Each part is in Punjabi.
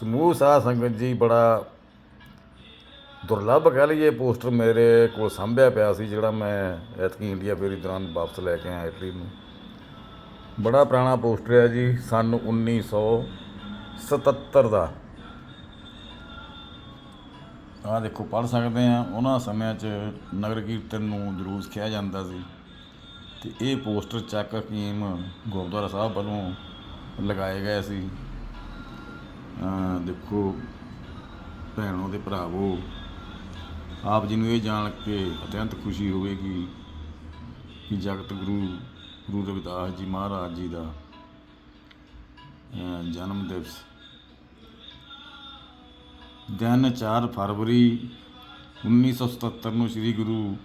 ਸਮੂਹ ਸਾਧ ਸੰਗਤ ਜੀ ਬੜਾ ਦੁਰਲੱਭ ਕਹਿ ਲਈਏ, ਪੋਸਟਰ ਮੇਰੇ ਕੋਲ ਸਾਂਭਿਆ ਪਿਆ ਸੀ, ਜਿਹੜਾ ਮੈਂ ਐਤਕੀ ਇੰਡੀਆ ਫੇਰੀ ਦੌਰਾਨ ਵਾਪਸ ਲੈ ਕੇ ਆਇਆ ਇਟਲੀ ਨੂੰ। ਬੜਾ ਪੁਰਾਣਾ ਪੋਸਟਰ ਹੈ ਜੀ, ਸਨ 1977 ਦਾ। ਆਹ ਦੇਖੋ, ਪੜ੍ਹ ਸਕਦੇ ਆ, ਉਹਨਾਂ ਸਮਿਆਂ 'ਚ ਨਗਰ ਕੀਰਤਨ ਨੂੰ ਜਲੂਸ ਕਿਹਾ ਜਾਂਦਾ ਸੀ। ਤੇ ਇਹ ਪੋਸਟਰ ਚੱਕ ਹਕੀਮ ਗੁਰਦੁਆਰਾ ਸਾਹਿਬ ਵੱਲੋਂ ਲਗਾਏ ਗਏ ਸੀ। ਦੇਖੋ, ਭੈਣੋ ਤੇ ਭਰਾਵੋ ਆਪ ਜੀ ਨੂੰ ਇਹ ਜਾਣ ਕੇ ਅਤਿਅੰਤ ਖੁਸ਼ੀ ਹੋਵੇਗੀ ਕਿ ਜਗਤ ਗੁਰੂ ਗੁਰੂ ਰਵਿਦਾਸ ਜੀ ਮਹਾਰਾਜ ਜੀ ਦਾ ਜਨਮ ਦਿਵਸ। ਦਿਨ 4 ਫਰਵਰੀ 1977 ਨੂੰ ਸ੍ਰੀ ਗੁਰੂ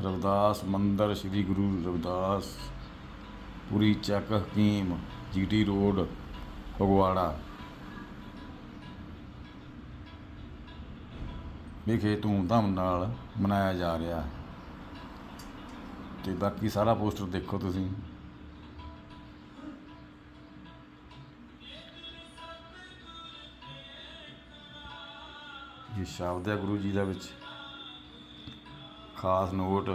ਰਵਿਦਾਸ ਮੰਦਰ, ਸ੍ਰੀ ਗੁਰੂ ਰਵਿਦਾਸ ਪੁਰੀ ਚੱਕ ਹਕੀਮ, ਜੀਟੀ ਰੋਡ, ਫਗਵਾੜਾ। ਵਿਖੇ ਧੂਮਧਾਮ ਨਾਲ ਮਨਾਇਆ ਜਾ ਰਿਹਾ ਹੈ। ਤੇ ਬਾਕੀ ਸਾਰਾ ਪੋਸਟਰ ਦੇਖੋ ਤੁਸੀਂ। ਇਹ ਸ਼ਬਦ ਹੈ ਗੁਰੂ ਜੀ ਦਾ ਵਿੱਚ। ਖਾਸ ਨੋਟ।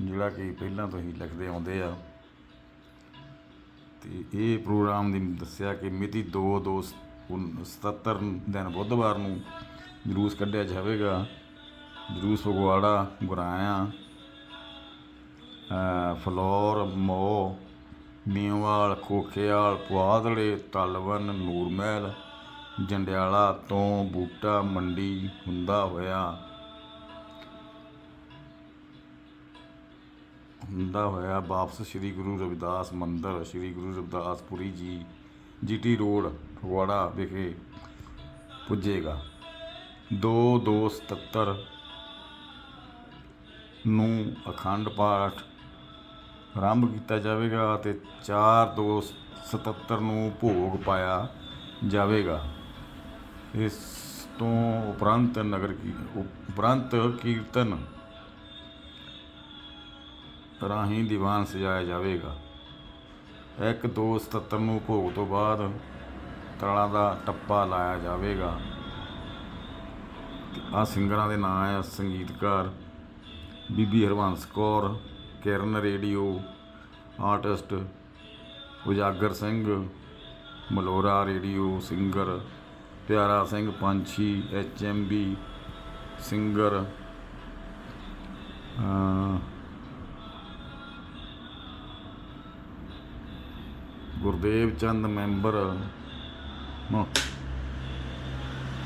ਜਿਹੜਾ ਕਿ ਪਹਿਲਾਂ ਤੋਂ ਹੀ ਲਿਖਦੇ ਆਉਂਦੇ ਆ। ਤੇ ਇਹ ਪ੍ਰੋਗਰਾਮ ਦੀ ਦੱਸਿਆ ਕਿ ਮਿਤੀ 2 2 77 ਦਿਨ ਬੁੱਧਵਾਰ ਨੂੰ ਜਲੂਸ ਕੱਢਿਆ ਜਾਵੇਗਾ। ਜਲੂਸ ਫਗਵਾੜਾ, ਗੁਰਾਇਆ, ਅਹ, ਫਲੋਰ ਮੋ ਮੀਂਵਾਲ ਖੋਖੇਵਾਲ ਪੁਆਧੜੇ, ਤਲਵਨ, ਨੂਰਮਹਿਲ, ਜੰਡਿਆਲਾ ਤੋਂ ਬੂਟਾ ਮੰਡੀ ਹੁੰਦਾ ਹੋਇਆ ਹੁੰਦਾ ਹੋਇਆ ਵਾਪਸ ਸ੍ਰੀ ਗੁਰੂ ਰਵਿਦਾਸ ਮੰਦਰ, ਸ੍ਰੀ ਗੁਰੂ ਰਵਿਦਾਸਪੁਰੀ ਜੀ ਜੀਟੀ ਰੋਡ, ਫਗਵਾੜਾ ਵਿਖੇ ਪੁੱਜੇਗਾ। 2 2 77 ਨੂੰ ਅਖੰਡ ਪਾਠ ਆਰੰਭ ਕੀਤਾ ਜਾਵੇਗਾ ਅਤੇ 4 2 77 ਨੂੰ ਭੋਗ ਪਾਇਆ ਜਾਵੇਗਾ। ਇਸ ਤੋਂ ਉਪਰੰਤ ਨਗਰ ਕੀ, ਉਪਰੰਤ ਕੀਰਤਨ ਰਾਹੀਂ ਦੀਵਾਨ ਸਜਾਇਆ ਜਾਵੇਗਾ। ਇੱਕ, ਦੋ 77 ਨੂੰ ਭੋਗ ਤੋਂ ਬਾਅਦ ਤਲਾਂ ਦਾ ਟੱਪਾ ਲਾਇਆ ਜਾਵੇਗਾ। ਆ ਸਿੰਗਰਾਂ ਦੇ ਨਾਂ ਆ ਸੰਗੀਤਕਾਰ Bibi Harvans Kaur, Kiran radio, artist Ujagar Singh, Malora radio singer, Piara Singh Panchhi, H M B singer Gurdev Chand member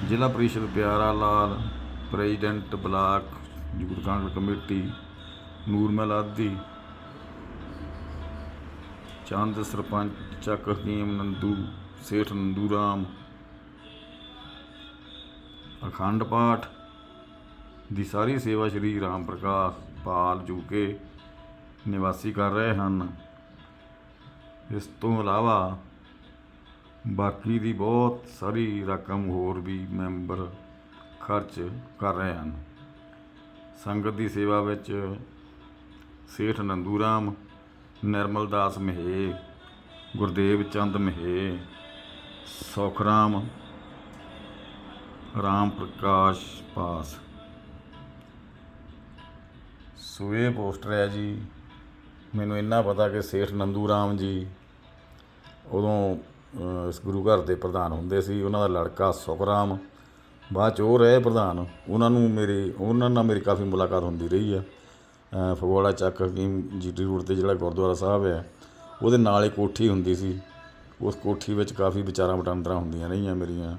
ਜ਼ਿਲ੍ਹਾ ਪ੍ਰੀਸ਼ਦ Piara Lal, president block youth Congress committee Nurmahal ਆਦੀ। ਚੰਦ ਸਰਪੰਚ ਚੱਕ ਹਕੀਮ ਨੰਦੂ, ਸੇਠ ਨੰਦੂ ਰਾਮ। ਅਖੰਡ ਪਾਠ ਦੀ ਸਾਰੀ ਸੇਵਾ ਸ਼੍ਰੀ ਰਾਮ ਪ੍ਰਕਾਸ਼ ਪਾਲ ਜੂਕੇ ਨਿਵਾਸੀ ਕਰ ਰਹੇ ਹਨ। ਇਸ ਤੋਂ ਇਲਾਵਾ ਬਾਕੀ ਦੀ ਬਹੁਤ ਸਾਰੀ ਰਕਮ ਹੋਰ ਵੀ ਮੈਂਬਰ ਖਰਚ ਕਰ ਰਹੇ ਹਨ। ਸੰਗਤ ਦੀ ਸੇਵਾ ਵਿੱਚ ਸੇਠ ਨੰਦੂ ਰਾਮ ਨਿਰਮਲ ਦਾਸ ਮਹੇ, ਗੁਰਦੇਵ ਚੰਦ ਮਹੇ, ਸੁਖਰਾਮ, ਰਾਮ ਪ੍ਰਕਾਸ਼ ਪਾਸ। ਸੋ ਇਹ ਪੋਸਟਰ ਹੈ ਜੀ। ਮੈਨੂੰ ਇੰਨਾ ਪਤਾ ਕਿ ਸੇਠ ਨੰਦੂ ਰਾਮ ਜੀ ਉਦੋਂ ਇਸ ਗੁਰੂ ਘਰ ਦੇ ਪ੍ਰਧਾਨ ਹੁੰਦੇ ਸੀ, ਉਹਨਾਂ ਦਾ ਲੜਕਾ ਸੁਖਰਾਮ, ਬਾਅਦ ਚ ਉਹ ਰਹੇ ਪ੍ਰਧਾਨ। ਉਹਨਾਂ ਨੂੰ ਮੇਰੀ, ਉਹਨਾਂ ਨਾਲ ਮੇਰੀ ਕਾਫੀ ਮੁਲਾਕਾਤ ਹੁੰਦੀ ਰਹੀ ਆ। ਫਗਵਾੜਾ ਚੱਕ ਹਕੀਮ ਜੀਟੀ ਰੋਡ ਤੇ ਜਿਹੜਾ ਗੁਰਦੁਆਰਾ ਸਾਹਿਬ ਹੈ ਉਹਦੇ ਨਾਲ ਹੀ ਕੋਠੀ ਹੁੰਦੀ ਸੀ। ਉਸ ਕੋਠੀ ਵਿੱਚ ਕਾਫੀ ਵਿਚਾਰਾਂ ਵਟਾਂਦਰਾ ਹੁੰਦੀਆਂ ਰਹੀਆਂ ਮੇਰੀਆਂ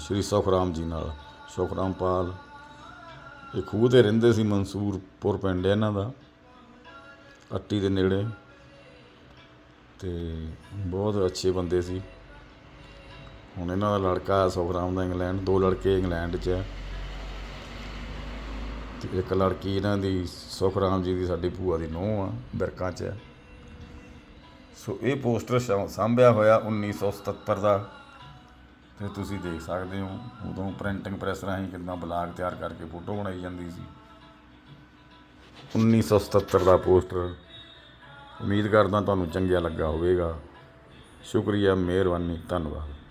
ਸ਼੍ਰੀ ਸੁਖਰਾਮ ਜੀ ਨਾਲ। ਸੁਖਰਾਮ ਪਾਲ ਇਹ ਖੂਹ ਤੇ ਰਹਿੰਦੇ ਸੀ ਮਨਸੂਰਪੁਰ ਪਿੰਡ ਇਹਨਾਂ ਦਾ, ਅੱਟੀ ਦੇ ਨੇੜੇ। ਤੇ ਬਹੁਤ ਅੱਛੇ ਬੰਦੇ ਸੀ। ਹੁਣ ਇਹਨਾਂ ਦਾ ਲੜਕਾ ਸੁਖਰਾਮ ਦਾ ਇੰਗਲੈਂਡ, ਦੋ ਲੜਕੇ ਇੰਗਲੈਂਡ 'ਚ ਹੈ। ਅਤੇ ਇੱਕ ਲੜਕੀ ਇਹਨਾਂ ਦੀ, ਸੁਖਰਾਮ ਜੀ ਦੀ ਸਾਡੀ ਭੂਆ ਦੀ ਨੂੰਹ ਆ, ਬਿਰਕਾਂ 'ਚ ਹੈ। ਸੋ ਇਹ ਪੋਸਟਰ ਸ਼ਾ- ਸਾਂਭਿਆ ਹੋਇਆ 1977 ਦਾ। ਤੇ ਤੁਸੀਂ ਦੇਖ ਸਕਦੇ ਹੋ, ਉਦੋਂ ਪ੍ਰਿੰਟਿੰਗ ਪ੍ਰੈਸ ਰਾਹੀਂ ਕਿੰਨਾ ਬਲਾਗ ਤਿਆਰ ਕਰਕੇ ਫੋਟੋ ਬਣਾਈ ਜਾਂਦੀ ਸੀ। 1977 ਦਾ ਪੋਸਟਰ ਉਮੀਦ ਕਰਦਾ ਤੁਹਾਨੂੰ ਚੰਗਿਆ ਲੱਗਾ ਹੋਵੇਗਾ। ਸ਼ੁਕਰੀਆ ਮਿਹਰਬਾਨੀ ਧੰਨਵਾਦ।